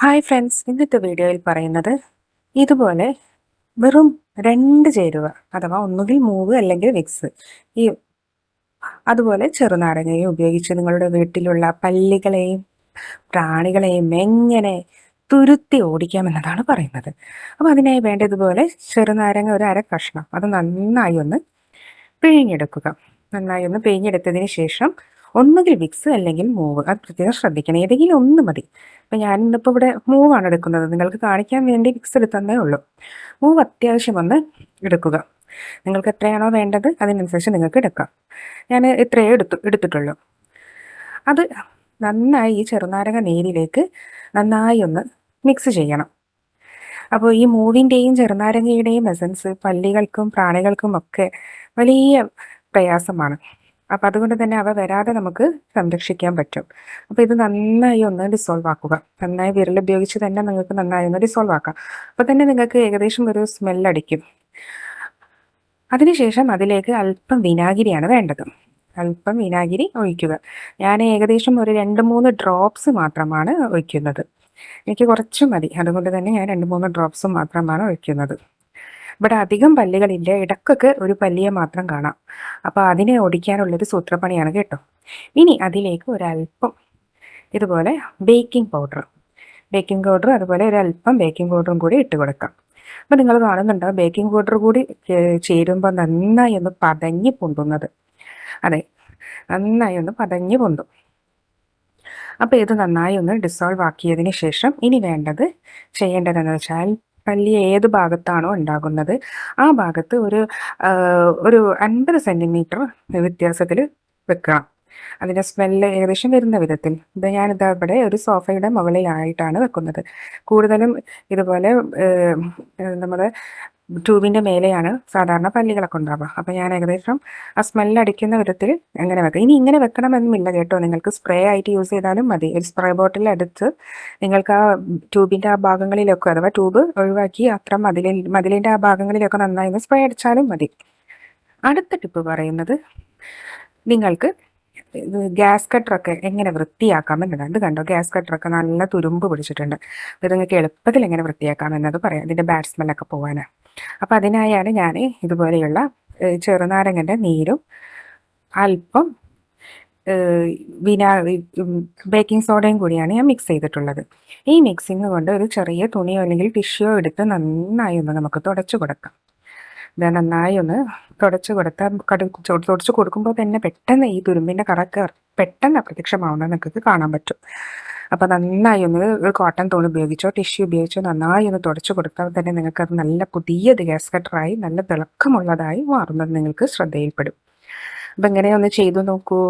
Hi friends ഇന്നത്തെ വീഡിയോയിൽ പറയുന്നത് ഇതുപോലെ വെറും രണ്ട് ചേരുവ അഥവാ ഒന്നുകിൽ മൂവ് അല്ലെങ്കിൽ മിക്സ് ഈ അതുപോലെ ചെറുനാരങ്ങയും ഉപയോഗിച്ച് നിങ്ങളുടെ വീട്ടിലുള്ള പല്ലികളെയും പ്രാണികളെയും എങ്ങനെ തുരുത്തി ഓടിക്കാമെന്നതാണ് പറയുന്നത്. അപ്പോൾ അതിനായി വേണ്ടതുപോലെ ചെറുനാരങ്ങ ഒരു അര കഷ്ണം അത് നന്നായി ഒന്ന് പിഴിഞ്ഞെടുക്കുക. നന്നായി ഒന്ന് പിഴിഞ്ഞെടുത്തതിന് ശേഷം ഒന്നുകിൽ വിക്സ് അല്ലെങ്കിൽ മൂവ് അത് പ്രത്യേകം ശ്രദ്ധിക്കണം. ഏതെങ്കിലും ഒന്ന് മതി. അപ്പം ഞാൻ ഇന്നിപ്പോൾ ഇവിടെ മൂവാണ് എടുക്കുന്നത്. നിങ്ങൾക്ക് കാണിക്കാൻ വേണ്ടി വിക്സ് എടുത്തതേ ഉള്ളൂ. മൂവ് അത്യാവശ്യം ഒന്ന് എടുക്കുക. നിങ്ങൾക്ക് എത്രയാണോ വേണ്ടത് അതിനനുസരിച്ച് നിങ്ങൾക്ക് എടുക്കാം. ഞാൻ ഇത്രയേ എടുത്തു എടുത്തിട്ടുള്ളൂ. അത് നന്നായി ഈ ചെറുനാരങ്ങ നീരിലേക്ക് നന്നായി ഒന്ന് മിക്സ് ചെയ്യണം. അപ്പോൾ ഈ മൂവിന്റെയും ചെറുനാരങ്ങയുടെയും എസൻസ് പല്ലികൾക്കും പ്രാണികൾക്കും ഒക്കെ വലിയ പ്രയാസമാണ്. അപ്പം അതുകൊണ്ട് തന്നെ അവ വരാതെ നമുക്ക് സംരക്ഷിക്കാൻ പറ്റും. അപ്പോൾ ഇത് നന്നായി ഒന്ന് ഡിസോൾവ് ആക്കുക. നന്നായി വിരൽ ഉപയോഗിച്ച് തന്നെ നിങ്ങൾക്ക് നന്നായി ഒന്ന് ഡിസോൾവ് ആക്കാം. അപ്പോൾ തന്നെ നിങ്ങൾക്ക് ഏകദേശം ഒരു സ്മെല്ലടിക്കും അതിനുശേഷം അതിലേക്ക് അല്പം വിനാഗിരിയാണ് വേണ്ടത്. അല്പം വിനാഗിരി ഒഴിക്കുക. ഞാൻ ഏകദേശം ഒരു രണ്ട് മൂന്ന് ഡ്രോപ്സ് മാത്രമാണ് ഒഴിക്കുന്നത്. എനിക്ക് കുറച്ച് മതി. അതുകൊണ്ട് തന്നെ ഞാൻ രണ്ട് മൂന്ന് ഡ്രോപ്സ് മാത്രമാണ് ഒഴിക്കുന്നത്. ഇവിടെ അധികം പല്ലുകളില്ല. ഇടക്കൊക്കെ ഒരു പല്ലിയെ മാത്രം കാണാം. അപ്പോൾ അതിനെ ഓടിക്കാനുള്ളൊരു സൂത്രപ്പണിയാണ് കേട്ടോ. ഇനി അതിലേക്ക് ഒരല്പം ഇതുപോലെ ബേക്കിംഗ് പൗഡർ ബേക്കിംഗ് പൗഡർ അതുപോലെ ഒരല്പം ബേക്കിംഗ് പൗഡറും കൂടി ഇട്ട് കൊടുക്കാം. അപ്പം നിങ്ങൾ കാണുന്നുണ്ടോ ബേക്കിംഗ് പൗഡർ കൂടി ചേരുമ്പോൾ നന്നായി ഒന്ന് പതഞ്ഞ് പൊന്തുന്നത്. അതെ നന്നായി ഒന്ന് പതഞ്ഞ് പൊന്തും. അപ്പോൾ ഇത് നന്നായി ഒന്ന് ഡിസോൾവ് ആക്കിയതിന് ശേഷം ഇനി വേണ്ടത് ചെയ്യേണ്ടതെന്ന് വെച്ചാൽ പല്ലി ഏത് ഭാഗത്താണോ ഉണ്ടാകുന്നത്. ആ ഭാഗത്ത് ഒരു ഒരു അൻപത് സെന്റിമീറ്റർ വ്യത്യാസത്തിൽ വെക്കണം. അതിന്റെ സ്മെല്ല് ഏകദേശം വരുന്ന വിധത്തിൽ. ഇത് ഞാനിത് അവിടെ ഒരു സോഫയുടെ മുകളിലായിട്ടാണ് വെക്കുന്നത്. കൂടുതലും ഇതുപോലെ നമ്മൾ ട്യൂബിന്റെ മേലെയാണ് സാധാരണ പല്ലികളൊക്കെ ഉണ്ടാവുക. അപ്പോൾ ഞാൻ ഏകദേശം ആ സ്മെല്ല് അടിക്കുന്ന വിധത്തിൽ അങ്ങനെ വെക്കാം. ഇനി ഇങ്ങനെ വെക്കണമെന്നില്ല കേട്ടോ. നിങ്ങൾക്ക് സ്പ്രേ ആയിട്ട് യൂസ് ചെയ്താലും മതി. ഒരു സ്പ്രേ ബോട്ടിൽ എടുത്ത് നിങ്ങൾക്ക് ആ ട്യൂബിന്റെ ആ ഭാഗങ്ങളിലൊക്കെ അഥവാ ട്യൂബ് ഒഴിവാക്കി അത്ര മതിലിൽ മതിലിന്റെ ആ ഭാഗങ്ങളിലൊക്കെ നന്നായി സ്പ്രേ അടിച്ചാലും മതി. അടുത്ത ടിപ്പ് പറയുന്നത് നിങ്ങൾക്ക് ഗ്യാസ് കട്ടറൊക്കെ എങ്ങനെ വൃത്തിയാക്കാം ഇത് കണ്ടോ? ഗ്യാസ് കട്ടറൊക്കെ നല്ല തുരുമ്പ് പിടിച്ചിട്ടുണ്ട്. ഇത് നിങ്ങൾക്ക് എളുപ്പത്തിൽ എങ്ങനെ വൃത്തിയാക്കാം എന്നത് പറയാം. അതിന്റെ ബാഡ് സ്മെല്ലൊക്കെ പോകാനാണ് അപ്പോൾ അതിനായാണ് ഞാൻ ഇതുപോലെയുള്ള ചെറുനാരങ്ങന്റെ നീരും അല്പം വിനാ ബേക്കിംഗ് സോഡയും കൂടിയാണ് ഞാൻ മിക്സ് ചെയ്തിട്ടുള്ളത്. ഈ മിക്സിങ് കൊണ്ട് ഒരു ചെറിയ തുണിയോ അല്ലെങ്കിൽ ടിഷ്യോ എടുത്ത് നന്നായി ഒന്ന് നമുക്ക് തുടച്ചു കൊടുക്കാം. ഇത് നന്നായി ഒന്ന് തുടച്ച് കൊടുത്താൽ കടു തുടച്ച് കൊടുക്കുമ്പോൾ തന്നെ പെട്ടെന്ന് ഈ തുരുമ്പിന്റെ കറക്ക് പെട്ടെന്ന് അപ്രത്യക്ഷമാവുന്നത് നിങ്ങൾക്ക് കാണാൻ പറ്റും. അപ്പോൾ നന്നായി ഒന്ന് കോട്ടൺ തോൺ ഉപയോഗിച്ചോ ടിഷ്യൂ ഉപയോഗിച്ചോ നന്നായി ഒന്ന് തുടച്ചു കൊടുത്താൽ തന്നെ നിങ്ങൾക്ക് അത് നല്ല പുതിയ ഗ്യാസ് കട്ടറായി നല്ല തിളക്കമുള്ളതായി മാറുന്നത് നിങ്ങൾക്ക് ശ്രദ്ധയിൽപ്പെടും. അപ്പം ഇങ്ങനെ ഒന്ന് ചെയ്തു നോക്കൂ.